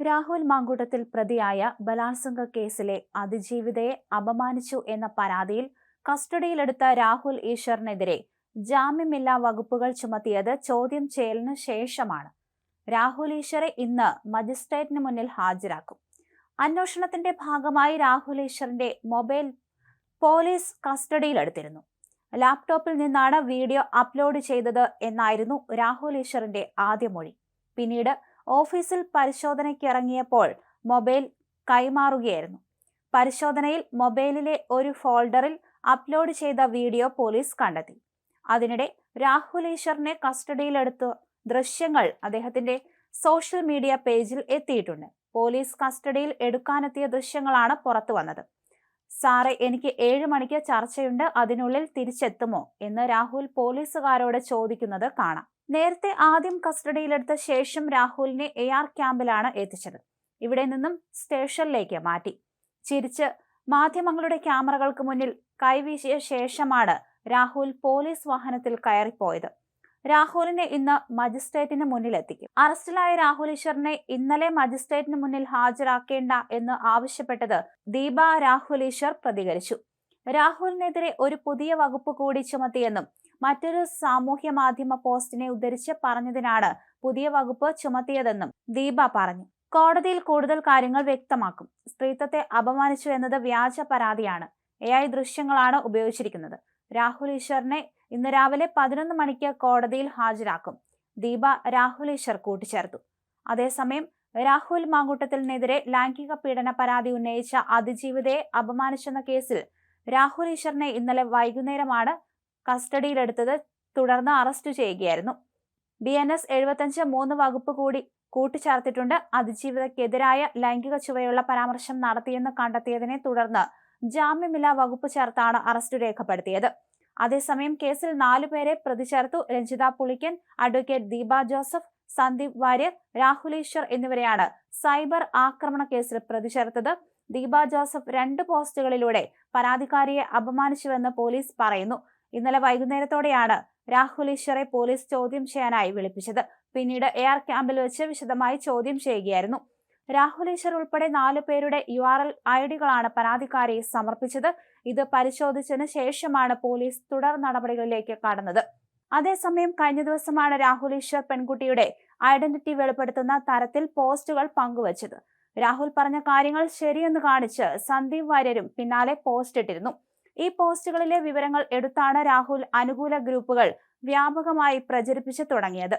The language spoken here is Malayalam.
രാഹുൽ മാങ്കൂട്ടത്തിൽ പ്രതിയായ ബലാത്സംഗ കേസിലെ അതിജീവിതയെ അപമാനിച്ചു എന്ന പരാതിയിൽ കസ്റ്റഡിയിലെടുത്ത രാഹുൽ ഈശ്വറിനെതിരെ ജാമ്യമില്ലാ വകുപ്പുകൾ ചുമത്തിയത് ചോദ്യം ചെയ്യലിനു ശേഷമാണ്. രാഹുൽ ഈശ്വറെ ഇന്ന് മജിസ്ട്രേറ്റിന് മുന്നിൽ ഹാജരാക്കും. അന്വേഷണത്തിന്റെ ഭാഗമായി രാഹുൽ ഈശ്വറിന്റെ മൊബൈൽ പോലീസ് കസ്റ്റഡിയിലെടുത്തിരുന്നു. ലാപ്ടോപ്പിൽ നിന്നാണ് വീഡിയോ അപ്ലോഡ് ചെയ്തത് എന്നായിരുന്നു രാഹുൽ ഈശ്വറിന്റെ ആദ്യ മൊഴി. പിന്നീട് ഓഫീസിൽ പരിശോധനയ്ക്ക് ഇറങ്ങിയപ്പോൾ മൊബൈൽ കൈമാറുകയായിരുന്നു. പരിശോധനയിൽ മൊബൈലിലെ ഒരു ഫോൾഡറിൽ അപ്ലോഡ് ചെയ്ത വീഡിയോ പോലീസ് കണ്ടെത്തി. അതിനിടെ രാഹുൽ ഈശ്വറിനെ കസ്റ്റഡിയിലെടുത്ത ദൃശ്യങ്ങൾ അദ്ദേഹത്തിന്റെ സോഷ്യൽ മീഡിയ പേജിൽ എത്തിയിട്ടുണ്ട്. പോലീസ് കസ്റ്റഡിയിൽ എടുക്കാനെത്തിയ ദൃശ്യങ്ങളാണ് പുറത്തു വന്നത്. സാറെ എനിക്ക് ഏഴ് മണിക്ക് ചർച്ചയുണ്ട്. അതിനുള്ളിൽ തിരിച്ചെത്തുമോ? എന്ന് രാഹുൽ പോലീസുകാരോട് ചോദിക്കുന്നത് കാണാം. നേരത്തെ ആദ്യം കസ്റ്റഡിയിലെടുത്ത ശേഷം രാഹുലിനെ എ ആർ ക്യാമ്പിലാണ് എത്തിച്ചത്. ഇവിടെ നിന്നും സ്റ്റേഷനിലേക്ക് മാറ്റി. ചിരിച്ച് മാധ്യമങ്ങളുടെ ക്യാമറകൾക്ക് മുന്നിൽ കൈവീശിയ ശേഷമാണ് രാഹുൽ പോലീസ് വാഹനത്തിൽ കയറിപ്പോയത്. രാഹുലിനെ ഇന്ന് മജിസ്ട്രേറ്റിന് മുന്നിലെത്തിക്കും അറസ്റ്റിലായ രാഹുൽ ഈശ്വറിനെ ഇന്നലെ മജിസ്ട്രേറ്റിന് മുന്നിൽ ഹാജരാക്കേണ്ട എന്ന് ആവശ്യപ്പെട്ടത് ദീപ രാഹുൽ ഈശ്വർ പ്രതികരിച്ചു. രാഹുലിനെതിരെ ഒരു പുതിയ വകുപ്പ് കൂടി ചുമത്തിയെന്നും മറ്റൊരു സാമൂഹ്യ മാധ്യമ പോസ്റ്റിനെ ഉദ്ധരിച്ച് പറഞ്ഞതിനാണ് പുതിയ വകുപ്പ് ചുമത്തിയതെന്നും ദീപ പറഞ്ഞു. കോടതിയിൽ കൂടുതൽ കാര്യങ്ങൾ വ്യക്തമാക്കും. സ്ത്രീത്വത്തെ അപമാനിച്ചു എന്നത് വ്യാജ പരാതിയാണ്. എ ഐ ദൃശ്യങ്ങളാണ് ഉപയോഗിച്ചിരിക്കുന്നത്. രാഹുൽ ഈശ്വറിനെ ഇന്ന് രാവിലെ പതിനൊന്ന് മണിക്ക് കോടതിയിൽ ഹാജരാക്കും. ദീപ രാഹുൽ ഈശ്വർ കൂട്ടിച്ചേർത്തു. അതേസമയം രാഹുൽ മാങ്കൂട്ടത്തിനെതിരെ ലൈംഗിക പീഡന പരാതി ഉന്നയിച്ച അതിജീവിതയെ അപമാനിച്ചെന്ന കേസിൽ രാഹുൽ ഈശ്വറിനെ ഇന്നലെ വൈകുന്നേരമാണ് കസ്റ്റഡിയിലെടുത്തത് തുടർന്ന് അറസ്റ്റ് ചെയ്യുകയായിരുന്നു. ബി എൻ എസ് എഴുപത്തഞ്ച് മൂന്ന് വകുപ്പ് കൂടി കൂട്ടിച്ചേർത്തിട്ടുണ്ട്. അതിജീവിതക്കെതിരായ ലൈംഗിക ചുവയുള്ള പരാമർശം നടത്തിയെന്ന് കണ്ടെത്തിയതിനെ തുടർന്ന് ജാമ്യമില്ലാ വകുപ്പ് ചേർത്താണ് അറസ്റ്റ് രേഖപ്പെടുത്തിയത്. അതേസമയം കേസിൽ നാലുപേരെ പ്രതി ചേർത്തു. രഞ്ജിത പുളിക്കൻ അഡ്വക്കേറ്റ് ദീപ ജോസഫ് സന്ദീപ് വാര്യർ രാഹുൽ ഈശ്വർ എന്നിവരെയാണ് സൈബർ ആക്രമണ കേസിൽ പ്രതി ചേർത്തത്. ദീപ ജോസഫ് രണ്ട് പോസ്റ്റുകളിലൂടെ പരാതിക്കാരിയെ അപമാനിച്ചുവെന്ന് പോലീസ് പറയുന്നു. ഇന്നലെ വൈകുന്നേരത്തോടെയാണ് രാഹുൽ ഈശ്വറെ പോലീസ് ചോദ്യം ചെയ്യാനായി വിളിപ്പിച്ചത്. പിന്നീട് എയർ ക്യാമ്പിൽ വെച്ച് വിശദമായി ചോദ്യം ചെയ്യുകയായിരുന്നു. രാഹുൽ ഈശ്വർ ഉൾപ്പെടെ നാലു പേരുടെ യു ആർ എൽ ഐ ഡികളാണ് പരാതിക്കാരി സമർപ്പിച്ചത്. ഇത് പരിശോധിച്ചതിന് ശേഷമാണ് പോലീസ് തുടർ നടപടികളിലേക്ക് കടന്നത്. അതേസമയം കഴിഞ്ഞ ദിവസമാണ് രാഹുൽ ഈശ്വർ പെൺകുട്ടിയുടെ ഐഡന്റിറ്റി വെളിപ്പെടുത്തുന്ന തരത്തിൽ പോസ്റ്റുകൾ പങ്കുവച്ചത്. രാഹുൽ പറഞ്ഞ കാര്യങ്ങൾ ശരിയെന്ന് കാണിച്ച് സന്ദീപ് വാര്യരും പിന്നാലെ പോസ്റ്റ് ഇട്ടിരുന്നു. ഈ പോസ്റ്റുകളിലെ വിവരങ്ങൾ എടുത്താണ് രാഹുൽ അനുകൂല ഗ്രൂപ്പുകൾ വ്യാപകമായി പ്രചരിപ്പിച്ചു തുടങ്ങിയത്.